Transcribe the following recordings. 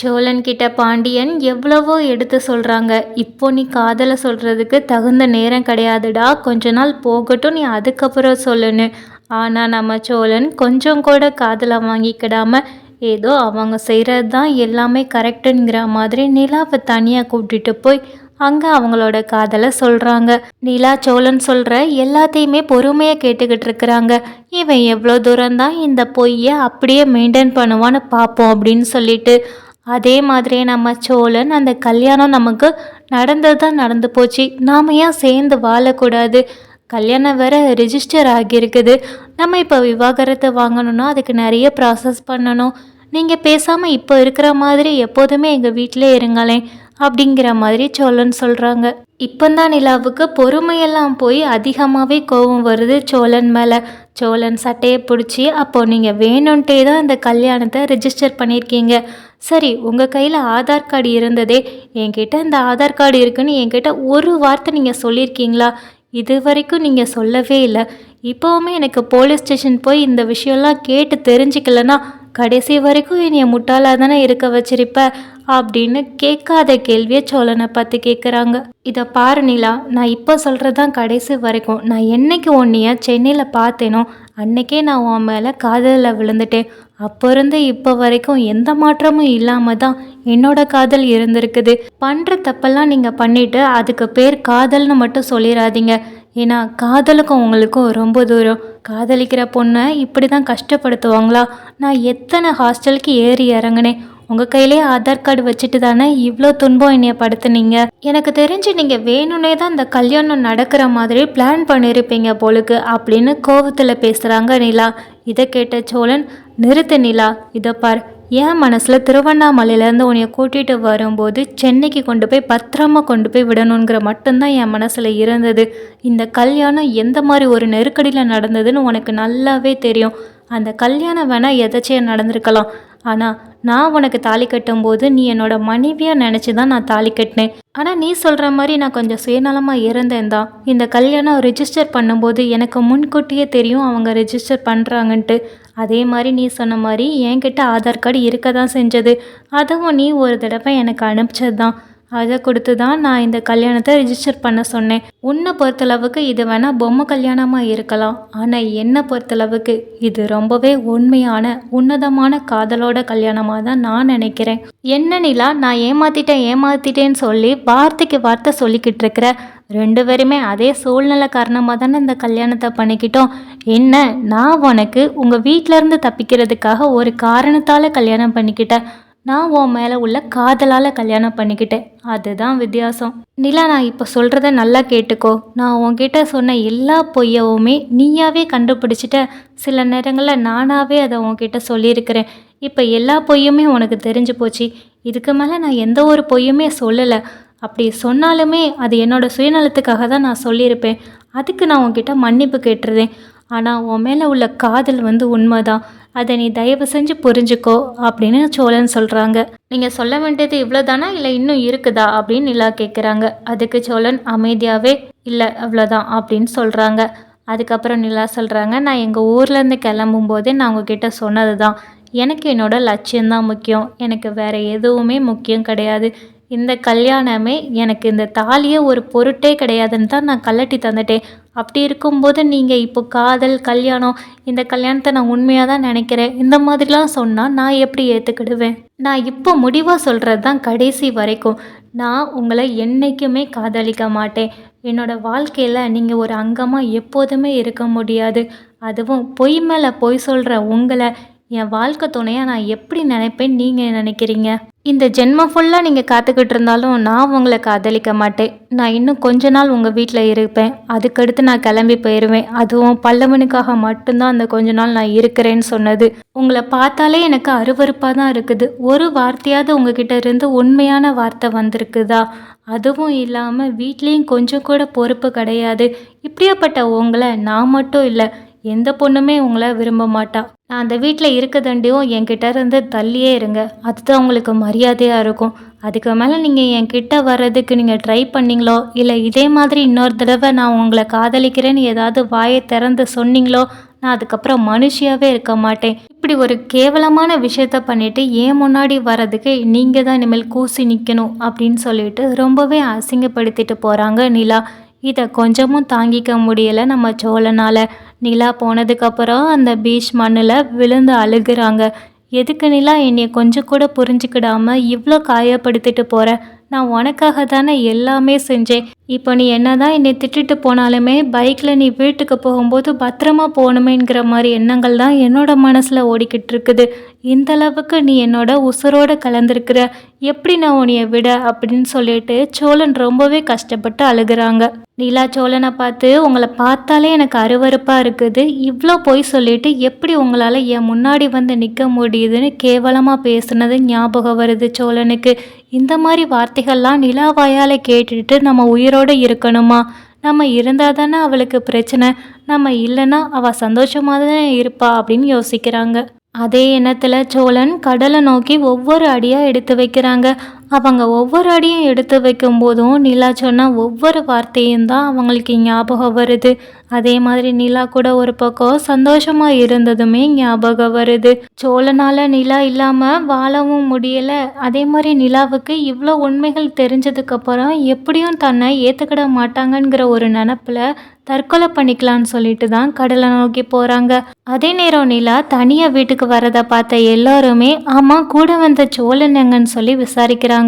சோழன்கிட்ட பாண்டியன் எவ்வளவோ எடுத்து சொல்கிறாங்க இப்போ நீ காதலை சொல்கிறதுக்கு தகுந்த நேரம் கிடையாதுடா. கொஞ்ச நாள் போகட்டும் நீ அதுக்கப்புறம் சொல்லுன்னு. ஆனால் நம்ம சோழன் கொஞ்சம் கூட காதலை வாங்கிக்கிடாம ஏதோ அவங்க செய்கிறது தான் எல்லாமே கரெக்டுங்கிற மாதிரி நிலாவை தனியாக கூட்டிகிட்டு போய் அங்கே அவங்களோட காதலை சொல்கிறாங்க நிலா சோழன் சொல்கிற எல்லாத்தையுமே பொறுமையாக கேட்டுக்கிட்டு இருக்கிறாங்க. இவன் எவ்வளோ தூரம்தான் இந்த பொய்யை அப்படியே மெயின்டைன் பண்ணுவான்னு பார்ப்போம் அப்படின்னு சொல்லிட்டு அதே மாதிரியே நம்ம சோழன் அந்த கல்யாணம் நமக்கு நடந்தது தான் நடந்து போச்சு. நாம் ஏன் சேர்ந்து வாழக்கூடாது? கல்யாணம் வேற ரிஜிஸ்டர் ஆகியிருக்குது. நம்ம இப்போ விவாகரத்து வாங்கணும்னா அதுக்கு நிறைய ப்ராசஸ் பண்ணணும். நீங்கள் பேசாமல் இப்போ இருக்கிற மாதிரி எப்போதுமே எங்கள் வீட்டிலே இருங்களேன். அப்படிங்கிற மாதிரி சோழன் சொல்கிறாங்க இப்போந்தான் நிலாவுக்கு பொறுமையெல்லாம் போய் அதிகமாகவே கோபம் வருது சோழன் மேலே. சோழன் சட்டையை பிடிச்சி அப்போ நீங்கள் வேணும்ன்ட்டே தான் இந்த கல்யாணத்தை ரிஜிஸ்டர் பண்ணியிருக்கீங்க. சரி உங்கள் கையில் ஆதார் கார்டு இருந்ததே என்கிட்ட இந்த ஆதார் கார்டு இருக்குன்னு என்கிட்ட ஒரு வார்த்தை நீங்கள் சொல்லியிருக்கீங்களா? இது வரைக்கும் நீங்கள் சொல்லவே இல்லை. இப்போவுமே எனக்கு போலீஸ் ஸ்டேஷன் போய் இந்த விஷயம்லாம் கேட்டு தெரிஞ்சுக்கலன்னா கடைசி வரைக்கும் என்னைய முட்டாளாக தானே இருக்க வச்சிருப்ப? அப்படின்னு கேட்காத கேள்வியை சோழனை பார்த்து கேட்குறாங்க இதை பாரு நிலா நான் இப்போ சொல்கிறது தான் கடைசி வரைக்கும். நான் என்னைக்கு உன்னைய சென்னையில் பார்த்தேனோ அன்னைக்கே நான் உன் மேலே காதலில் விழுந்துட்டேன். அப்போ இருந்து இப்போ வரைக்கும் எந்த மாற்றமும் இல்லாமல் தான் என்னோட காதல் இருந்திருக்குது. பண்ணுற தப்பெல்லாம் நீங்கள் பண்ணிவிட்டு அதுக்கு பேர் காதல்னு மட்டும் சொல்லிடாதீங்க ஏன்னா காதலுக்கும் உங்களுக்கும் ரொம்ப தூரம். காதலிக்கிற பொண்ணை இப்படி தான் கஷ்டப்படுத்துவாங்களா? நான் எத்தனை ஹாஸ்டலுக்கு ஏறி இறங்கினேன். உங்கள் கையிலே ஆதார் கார்டு வச்சுட்டு தானே இவ்வளோ துன்பம் என்னைய படுத்துனீங்க? எனக்கு தெரிஞ்சு நீங்கள் வேணும்னே தான் இந்த கல்யாணம் நடக்கிற மாதிரி பிளான் பண்ணியிருப்பீங்க போலுக்கு அப்படின்னு கோவத்தில் பேசுகிறாங்க நிலா. இதை கேட்ட சோழன் நிறுத்து நிலா இதை பார். என் மனசில் திருவண்ணாமலையிலேருந்து உன்னைய கூட்டிகிட்டு வரும்போது சென்னைக்கு கொண்டு போய் பத்திரமா கொண்டு போய் விடணுங்கிற மட்டும்தான் என் மனசில் இருந்தது. இந்த கல்யாணம் எந்த மாதிரி ஒரு நெருக்கடியில் நடந்ததுன்னு உனக்கு நல்லாவே தெரியும். அந்த கல்யாணம் வேணால் எதாச்சும் நடந்திருக்கலாம். ஆனால் நான் உனக்கு தாலி கட்டும்போது நீ என்னோட மனைவியாக நினச்சி தான் நான் தாலி கட்டினேன். ஆனால் நீ சொல்கிற மாதிரி நான் கொஞ்சம் சுயநலமாக இருந்தேன் தான். இந்த கல்யாணம் ரிஜிஸ்டர் பண்ணும்போது எனக்கு முன்கூட்டியே தெரியும் அவங்க ரிஜிஸ்டர் பண்ணுறாங்கன்ட்டு அதே மாதிரி நீ சொன்ன மாதிரி என்கிட்ட ஆதார் கார்டு இருக்க தான் செஞ்சது. அதுவும் நீ ஒரு தடவை எனக்கு அனுப்பிச்சது தான் அதை கொடுத்து தான் நான் இந்த கல்யாணத்தை ரிஜிஸ்டர் பண்ண சொன்னேன். உன்னை பொறுத்தளவுக்கு இது வேணால் பொம்மை கல்யாணமாக இருக்கலாம். ஆனால் என்னை பொறுத்தளவுக்கு இது ரொம்பவே உண்மையான உன்னதமான காதலோட கல்யாணமாக தான் நான் நினைக்கிறேன். என்ன நிலா நான் ஏமாத்திட்டேன் ஏமாத்திட்டேன்னு சொல்லி வார்த்தைக்கு வார்த்தை சொல்லிக்கிட்டு இருக்கிற ரெண்டு பேருமே அதே சூழ்நிலை காரணமாக தானே இந்த கல்யாணத்தை பண்ணிக்கிட்டோம். என்ன நான் உனக்கு உங்கள் வீட்டிலேருந்து தப்பிக்கிறதுக்காக ஒரு காரணத்தால் கல்யாணம் பண்ணிக்கிட்டேன். நான் உன் மேலே உள்ள காதலால் கல்யாணம் பண்ணிக்கிட்டேன். அதுதான் வித்தியாசம். நிலா நான் இப்போ சொல்கிறத நல்லா கேட்டுக்கோ. நான் உன்கிட்ட சொன்ன எல்லா பொய்யவுமே நீயாவே கண்டுபிடிச்சிட்ட. சில நேரங்களில் நானாகவே அதை உன்கிட்ட சொல்லியிருக்கிறேன். இப்போ எல்லா பொய்யுமே உனக்கு தெரிஞ்சு போச்சு. இதுக்கு மேலே நான் எந்த ஒரு பொய்யுமே சொல்லலை. அப்படி சொன்னாலுமே அது என்னோடய சுயநலத்துக்காக தான் நான் சொல்லியிருப்பேன். அதுக்கு நான் உன்கிட்ட மன்னிப்பு கேட்டுருந்தேன் ஆனால் உன் மேலே உள்ள காதல் வந்து உண்மைதான். அதை நீ தயவு செஞ்சு புரிஞ்சுக்கோ அப்படின்னு சோழன் சொல்கிறாங்க நீங்கள் சொல்ல வேண்டியது இவ்வளோதானா இல்லை இன்னும் இருக்குதா? அப்படின்னு நிலா கேட்குறாங்க அதுக்கு சோழன் அமைதியாகவே இல்லை அவ்வளோதான் அப்படின்னு சொல்கிறாங்க அதுக்கப்புறம் நிலா சொல்கிறாங்க நான் எங்கள் ஊர்லேருந்து கிளம்பும் போதே நான் உங்ககிட்ட சொன்னது தான் எனக்கு என்னோடய லட்சியம்தான் முக்கியம். எனக்கு வேறு எதுவுமே முக்கியம் கிடையாது. இந்த கல்யாணமே எனக்கு இந்த தாலியே ஒரு பொருட்டே கிடையாதுன்னு தான் நான் கல்லட்டி தந்துட்டேன். அப்படி இருக்கும்போது நீங்கள் இப்போ காதல் கல்யாணம் இந்த கல்யாணத்தை நான் உண்மையாக தான் நினைக்கிறேன். இந்த மாதிரிலாம் சொன்னால் நான் எப்படி ஏற்றுக்கிடுவேன் நான் இப்போ முடிவாக சொல்கிறது தான் கடைசி வரைக்கும். நான் உங்களை என்றைக்குமே காதலிக்க மாட்டேன். என்னோடய வாழ்க்கையில் நீங்கள் ஒரு அங்கமாக எப்போதுமே இருக்க முடியாது. அதுவும் பொய் மேலே பொய் சொல்கிற உங்களை என் வாழ்க்கை துணையாக நான் எப்படி நினைப்பேன் நீங்கள் நினைக்கிறீங்க? இந்த ஜென்மம் ஃபுல்லாக நீங்கள் காத்துக்கிட்டு இருந்தாலும் நான் உங்களை காதலிக்க மாட்டேன். நான் இன்னும் கொஞ்ச நாள் உங்கள் வீட்டில் இருப்பேன். அதுக்கடுத்து நான் கிளம்பி போயிடுவேன் அதுவும் பல்லவனுக்காக மட்டும்தான் அந்த கொஞ்ச நாள் நான் இருக்கிறேன்னு சொன்னது. உங்களை பார்த்தாலே எனக்கு அருவறுப்பாக தான் இருக்குது. ஒரு வார்த்தையாவது உங்ககிட்ட இருந்து உண்மையான வார்த்தை வந்திருக்குதா? அதுவும் இல்லாமல் வீட்லேயும் கொஞ்சம் கூட பொறுப்பு கிடையாது. இப்படியாப்பட்ட உங்களை நான் மட்டும் இல்லை எந்த பொண்ணுமே உங்களை விரும்ப மாட்டா. நான் அந்த வீட்டில் இருக்கதண்டியும் என்கிட்ட இருந்து தள்ளியே இருங்க. அதுதான் உங்களுக்கு மரியாதையாக இருக்கும். அதுக்கு மேலே நீங்கள் என்கிட்ட வர்றதுக்கு நீங்கள் ட்ரை பண்ணீங்களோ இல்லை இதே மாதிரி இன்னொரு தடவை நான் உங்களை காதலிக்கிறேன்னு ஏதாவது வாயை திறந்து சொன்னீங்களோ நான் அதுக்கப்புறம் மனுஷியாவே இருக்க மாட்டேன். இப்படி ஒரு கேவலமான விஷயத்த பண்ணிட்டு ஏன் முன்னாடி வர்றதுக்கு நீங்கள் தான் இனிமேல் கூசி நிற்கணும் அப்படின்னு சொல்லிட்டு ரொம்பவே அசிங்கப்படுத்திட்டு போகிறாங்க நிலா. இதை கொஞ்சமும் தாங்கிக்க முடியலை. நம்ம சோழனால் நிலா போனதுக்கப்புறம் அந்த பீச் மண்ணில் விழுந்து அழுகுறாங்க. எதுக்கு நிலா என்னை கொஞ்சம் கூட புரிஞ்சுக்கிடாமல் இவ்வளோ காயப்படுத்திட்டு போகிற நான் உனக்காக தானே எல்லாமே செஞ்சேன். இப்போ நீ என்ன தான் என்னை திட்டிட்டு போனாலுமே பைக்கில் நீ வீட்டுக்கு போகும்போது பத்திரமா போகணுமேங்கிற மாதிரி எண்ணங்கள் தான் என்னோட மனசில் ஓடிக்கிட்டு இருக்குது. இந்த அளவுக்கு நீ என்னோட உசுரோட கலந்துருக்கிற. எப்படி நான் உன்னைய விட அப்படின்னு சொல்லிட்டு சோழன் ரொம்பவே கஷ்டப்பட்டு அழுகுறாங்க. நீலா சோழனை பார்த்து உங்களை பார்த்தாலே எனக்கு அருவருப்பாக இருக்குது. இவ்வளோ பொய் சொல்லிட்டு எப்படி உங்களால் என் முன்னாடி வந்து நிற்க முடியுதுன்னு கேவலமாக பேசுனது ஞாபகம் வருது சோழனுக்கு. இந்த மாதிரி வார்த்தைகள்லாம் நிலாவாயால் கேட்டுட்டு நம்ம உயிரோட இருக்கணுமா? நம்ம இருந்தால் தானே அவளுக்கு பிரச்சனை. நம்ம இல்லைன்னா அவள் சந்தோஷமாக தானே இருப்பா அப்படின்னு யோசிக்கிறாங்க. அதே எண்ணத்தில் சோழன் கடலை நோக்கி ஒவ்வொரு அடியாக எடுத்து வைக்கிறாங்க. அவங்க ஒவ்வொரு அடியும் எடுத்து வைக்கும் போதும் நிலா சொன்ன ஒவ்வொரு வார்த்தையும் தான் அவங்களுக்கு ஞாபகம் வருது. அதே மாதிரி நிலா கூட ஒரு பக்கம் சந்தோஷமாக இருந்ததுமே ஞாபகம் வருது. சோழனால் நிலா இல்லாமல் வாழவும் முடியலை. அதே மாதிரி நிலாவுக்கு இவ்வளோ உண்மைகள் தெரிஞ்சதுக்கப்புறம் எப்படியும் தன்னை ஏற்றுக்கிட மாட்டாங்கங்கிற ஒரு நினப்பில் தற்கொலை பண்ணிக்கலான்னு சொல்லிட்டு தான் கடலை நோக்கி போகிறாங்க அதே நேரம் நிலா தனியாக வீட்டுக்கு வரதை பார்த்த எல்லாருமே ஆமாம் கூட வந்த சோழன் எங்கன்னு சொல்லி விசாரிக்கிறாங்க.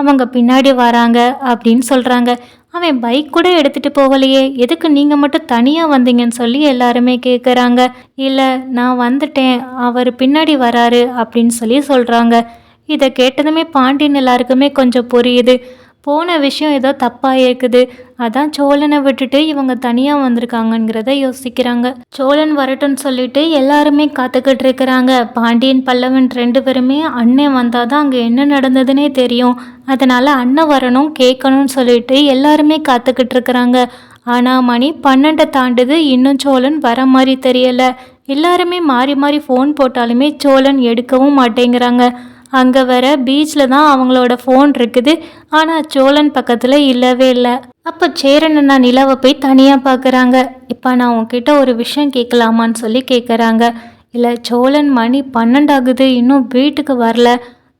அவங்க பின்னாடி வராங்க அப்படின்னு சொல்கிறாங்க அவன் பைக் கூட எடுத்துகிட்டு போகலையே. எதுக்கு நீங்கள் மட்டும் தனியாக வந்தீங்கன்னு சொல்லி எல்லாருமே கேட்குறாங்க இல்லை நான் வந்துட்டேன். அவர் பின்னாடி வராரு அப்படின்னு சொல்லி சொல்கிறாங்க இதை கேட்டதுமே பாண்டியன் எல்லாருக்குமே கொஞ்சம் புரியுது. போன விஷயம் ஏதோ தப்பாக இருக்குது. அதான் சோழனை விட்டுட்டு இவங்க தனியாக வந்திருக்காங்கங்கிறத யோசிக்கிறாங்க. சோழன் வரட்டும்னு சொல்லிட்டு எல்லாருமே காத்துக்கிட்டு இருக்கிறாங்க. பாண்டியன் பல்லவன் ரெண்டு பேருமே அண்ணன் வந்தால் தான் அங்கே என்ன நடந்ததுன்னே தெரியும். அதனால் அண்ணன் வரணும் கேட்கணும்னு சொல்லிட்டு எல்லாருமே காத்துக்கிட்டு இருக்கிறாங்க. ஆனால் மணி பன்னெண்டை தாண்டுது இன்னும் சோழன் வர மாதிரி தெரியலை. எல்லாருமே மாறி மாறி ஃபோன் போட்டாலுமே சோழன் எடுக்கவும் மாட்டேங்கிறாங்க. அங்கே வர பீச்சில் தான் அவங்களோட ஃபோன் இருக்குது. ஆனால் சோழன் பக்கத்தில் இல்லவே இல்லை. அப்போ சேரன் அண்ணா நிலாவை போய் தனியாக பார்க்குறாங்க இப்போ நான் உங்ககிட்ட ஒரு விஷயம் கேட்கலாமான்னு சொல்லி கேட்குறாங்க இல்லை சோழன் மணி பன்னெண்டாகுது. இன்னும் வீட்டுக்கு வரல.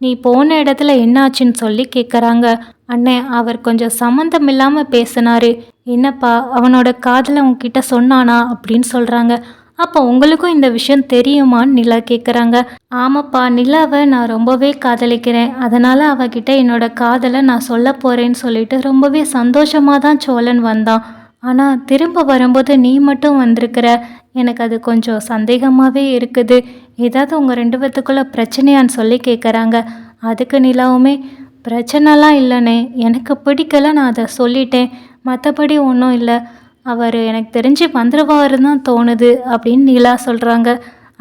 நீ போன இடத்துல என்னாச்சுன்னு சொல்லி கேட்குறாங்க அண்ணே அவர் கொஞ்சம் சம்மந்தம் இல்லாமல் பேசினாரு. என்னப்பா அவனோட காதலை உங்ககிட்ட சொன்னானா அப்படின்னு சொல்கிறாங்க அப்போ உங்களுக்கும் இந்த விஷயம் தெரியுமான்னு நிலா கேட்குறாங்க ஆமாப்பா நிலாவை நான் ரொம்பவே காதலிக்கிறேன். அதனால் அவகிட்ட என்னோட காதலை நான் சொல்ல போகிறேன்னு சொல்லிட்டு ரொம்பவே சந்தோஷமாக தான் சோழன் வந்தான். ஆனால் திரும்ப வரும்போது நீ மட்டும் வந்திருக்கிற. எனக்கு அது கொஞ்சம் சந்தேகமாகவே இருக்குது. ஏதாவது உங்கள் ரெண்டு பேத்துக்குள்ளே பிரச்சனையான்னு சொல்லி கேட்குறாங்க அதுக்கு நிலாவுமே பிரச்சனைலாம் இல்லைனே எனக்கு பிடிக்கல நான் அதை சொல்லிட்டேன். மற்றபடி ஒன்றும் இல்லை. அவர் எனக்கு தெரிஞ்சு வந்துடுவாருன்னு தான் தோணுது அப்படின்னு நிலா சொல்கிறாங்க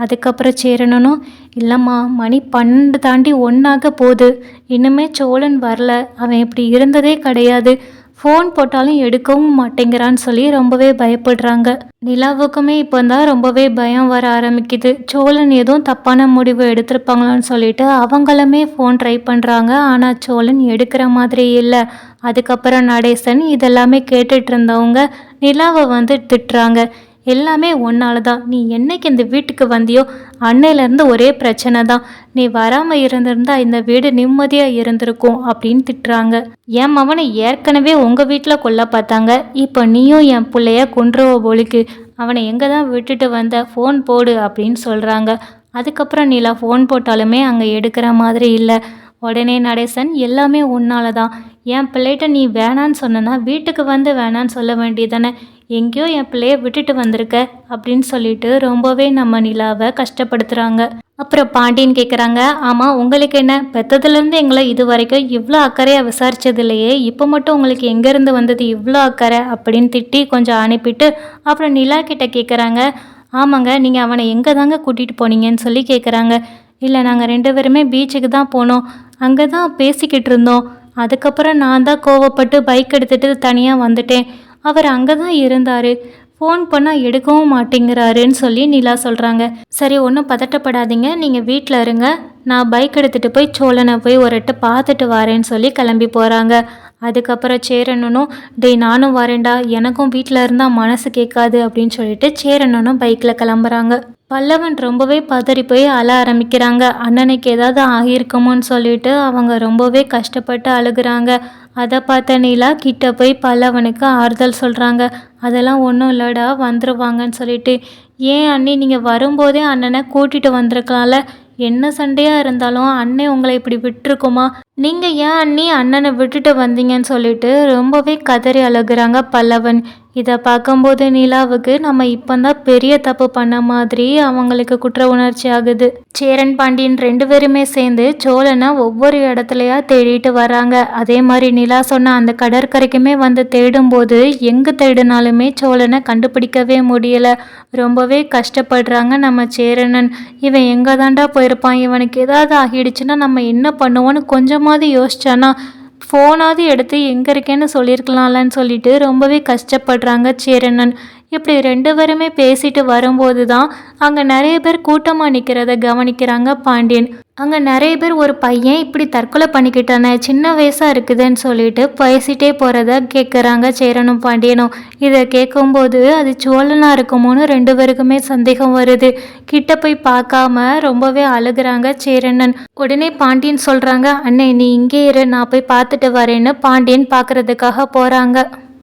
அதுக்கப்புறம் சேரணும் இல்லைம்மா மணி பன்னெண்டு தாண்டி ஒன்றாக போகுது. இன்னுமே சோழன் வரல. அவன் இப்படி இருந்ததே கிடையாது. ஃபோன் போட்டாலும் எடுக்கவும் மாட்டேங்கிறான்னு சொல்லி ரொம்பவே பயப்படுறாங்க. நிலாவுக்குமே இப்போ தான் ரொம்பவே பயம் வர ஆரம்பிக்குது. சோழன் எதுவும் தப்பான முடிவு எடுத்திருப்பாங்களான்னு சொல்லிட்டு அவங்களுமே ஃபோன் ட்ரை பண்ணுறாங்க ஆனால் சோழன் எடுக்கிற மாதிரி இல்லை. அதுக்கப்புறம் நடேசன் இதெல்லாமே கேட்டுட்டு இருந்தவங்க நிலாவை வந்து திட்டுறாங்க. எல்லாமே ஒன்னால தான் நீ என்னைக்கு இந்த வீட்டுக்கு வந்தியோ அன்னையிலேருந்து ஒரே பிரச்சனை தான் நீ வராமல் இருந்திருந்தா இந்த வீடு நிம்மதியாக இருந்திருக்கும் அப்படின்னு திட்டுறாங்க. என் மவனை ஏற்கனவே உங்கள் வீட்டில் கொல்ல பார்த்தாங்க. இப்போ நீயும் என் பிள்ளைய கொன்றுவ போலிக்கு. அவனை எங்கே தான் விட்டுட்டு வந்த ஃபோன் போடு அப்படின்னு சொல்கிறாங்க அதுக்கப்புறம் நீலா ஃபோன் போட்டாலுமே அங்கே எடுக்கிற மாதிரி இல்லை. உடனே நடேசன் எல்லாமே உன்னால தான். என் பிள்ளைகிட்ட நீ வேணான்னு சொன்னனா வீட்டுக்கு வந்து வேணான்னு சொல்ல வேண்டியதானே? எங்கேயோ என் பிள்ளைய விட்டுட்டு வந்திருக்க? அப்படின்னு சொல்லிட்டு ரொம்பவே நம்ம நிலாவை கஷ்டப்படுத்துகிறாங்க அப்புறம் பாண்டியன் கேட்குறாங்க ஆமாம் உங்களுக்கு என்ன? பெத்ததுலேருந்து எங்களை இது வரைக்கும் இவ்வளோ அக்கறையாக விசாரிச்சது இல்லையே இப்போ மட்டும் உங்களுக்கு எங்கேருந்து வந்தது இவ்வளோ அக்கறை? அப்படின்னு திட்டி கொஞ்சம் அனுப்பிட்டு அப்புறம் நிலா கிட்ட கேட்குறாங்க ஆமாங்க நீங்கள் அவனை எங்கே தாங்க கூட்டிகிட்டு போனீங்கன்னு சொல்லி கேட்குறாங்க இல்லை நாங்கள் ரெண்டு பேருமே பீச்சுக்கு தான் போனோம். அங்கே தான் பேசிக்கிட்டு இருந்தோம். அதுக்கப்புறம் நான் தான் கோவப்பட்டு பைக் எடுத்துகிட்டு தனியாக வந்துட்டேன். அவர் அங்கே தான் இருந்தார். ஃபோன் பண்ணால் எடுக்கவும் மாட்டேங்கிறாருன்னு சொல்லி நிலா சொல்கிறாங்க சரி ஒன்றும் பதட்டப்படாதீங்க. நீங்கள் வீட்டில் இருங்க. நான் பைக் எடுத்துகிட்டு போய் சோழனை போய் ஒரு பார்த்துட்டு வரேன்னு சொல்லி கிளம்பி போகிறாங்க அதுக்கப்புறம் சேரனனும் டேய் நானும் வரேன்டா. எனக்கும் வீட்டில் இருந்தால் மனசு கேட்காது அப்படின்னு சொல்லிட்டு சேரனனும் பைக்கில் கிளம்புறாங்க. பல்லவன் ரொம்பவே பதறி போய் அழ ஆரம்பிக்கிறாங்க. அண்ணனுக்கு ஏதாவது ஆகியிருக்குமோன்னு சொல்லிட்டு அவங்க ரொம்பவே கஷ்டப்பட்டு அழுகுறாங்க. அதை பார்த்த நீலா கிட்ட போய் பல்லவனுக்கு ஆறுதல் சொல்கிறாங்க அதெல்லாம் ஒன்றும் இல்லைடா வந்துருவாங்கன்னு சொல்லிட்டு. ஏன் அண்ணி நீங்கள் வரும்போதே அண்ணனை கூட்டிகிட்டு வந்திருக்கலாம்ல. என்ன சண்டையாக இருந்தாலும் அண்ணன் உங்களை இப்படி விட்டுருக்குமா? நீங்கள் ஏன் அண்ணி அண்ணனை விட்டுட்டு வந்தீங்கன்னு சொல்லிட்டு ரொம்பவே கதறி அழுகுறாங்க பல்லவன். இதை பார்க்கும்போது நிலாவுக்கு நம்ம இப்போந்தான் பெரிய தப்பு பண்ண மாதிரி அவங்களுக்கு குற்ற உணர்ச்சி ஆகுது. சேரன் பாண்டியன் ரெண்டு பேருமே சேர்ந்து சோழனை ஒவ்வொரு இடத்துலையா தேடிட்டு வராங்க. அதே மாதிரி நிலா சொன்ன அந்த கடற்கரைக்குமே வந்து தேடும்போது எங்கே தேடினாலுமே சோழனை கண்டுபிடிக்கவே முடியல. ரொம்பவே கஷ்டப்படுறாங்க நம்ம சேரனன். இவன் எங்கே தாண்டா போயிருப்பான்? இவனுக்கு ஏதாவது ஆகிடுச்சுன்னா நம்ம என்ன பண்ணுவோன்னு கொஞ்சமாவது யோசிச்சானா ஃபோனாவது எடுத்து எங்கே இருக்கேன்னு சொல்லியிருக்கலாம்லன்னு சொல்லிட்டு ரொம்பவே கஷ்டப்படுறாங்க சேரண்ணன். இப்படி ரெண்டு பேருமே பேசிட்டு வரும்போது தான் அங்கே நிறைய பேர் கூட்டமாக நிற்கிறத கவனிக்கிறாங்க பாண்டியன். அங்கே நிறைய பேர் ஒரு பையன் இப்படி தற்கொலை பண்ணிக்கிட்டானே சின்ன வயசாக இருக்குதுன்னு சொல்லிட்டு பேசிட்டே போகிறத கேட்குறாங்க சேரனும் பாண்டியனும். இதை கேட்கும்போது அது சோழனாக இருக்குமோன்னு ரெண்டு பேருக்குமே சந்தேகம் வருது. கிட்ட போய் பார்க்காம ரொம்பவே அழுகுறாங்க சேரனன் உடனே பாண்டியன் சொல்கிறாங்க அண்ணே நீ இங்கே இரு நான் போய் பார்த்துட்டு வரேன்னு. பாண்டியன் பார்க்கறதுக்காக போகிறாங்க